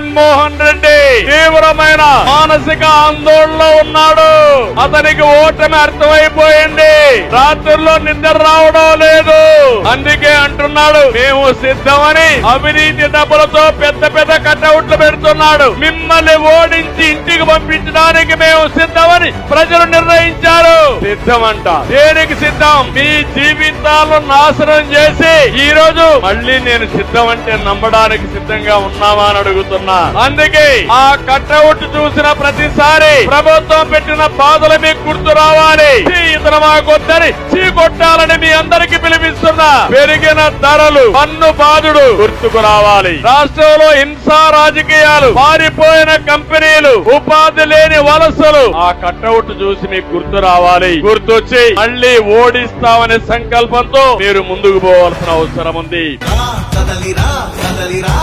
జగన్మోహన్ రెడ్డి తీవ్రమైన మానసిక ఆందోళనలో ఉన్నాడు. అతనికి ఓటమి అర్థమైపోయింది. రాత్రుల్లో నిద్ర రావడం లేదు. అందుకే అంటున్నాడు మేము సిద్ధమని అవినీతి డబ్బులతో పెద్ద పెద్ద కటౌట్లు పెడుతున్నాడు. మిమ్మల్ని ఓడించి ఇంటికి పంపించడానికి మేము సిద్ధమని ప్రజలు నిర్ణయించారు. సిద్ధమంట. దేనికి సిద్ధం? మీ జీవితాలను నాశనం చేసి ఈ రోజు మళ్ళీ నేను సిద్ధం అంటే నమ్మడానికి సిద్ధంగా ఉన్నామా అని అడుగుతున్నా. అందుకే ఆ కట్అవుట్ చూసిన ప్రతిసారి ప్రభుత్వం పెట్టిన బాధలు మీకు గుర్తు రావాలి "చీ, ఇతను మాకొద్దని చీకొట్టాలని మీ అందరికి పిలిపిస్తున్నా పెరిగిన ధరలు పన్ను బాధుడు గుర్తుకు రావాలి. రాష్ట్రంలో హింసా రాజకీయాలు పారిపోయిన కంపెనీలు ఉపాధి లేని వలసలు ఆ కట్అవుట్ చూసి మీకు గుర్తు రావాలి. గుర్తొచ్చి మళ్ళీ ఓడిస్తామనే సంకల్పంతో మీరు ముందుకు పోవాల్సిన అవసరం ఉంది. రా కదలిరా కదలిరా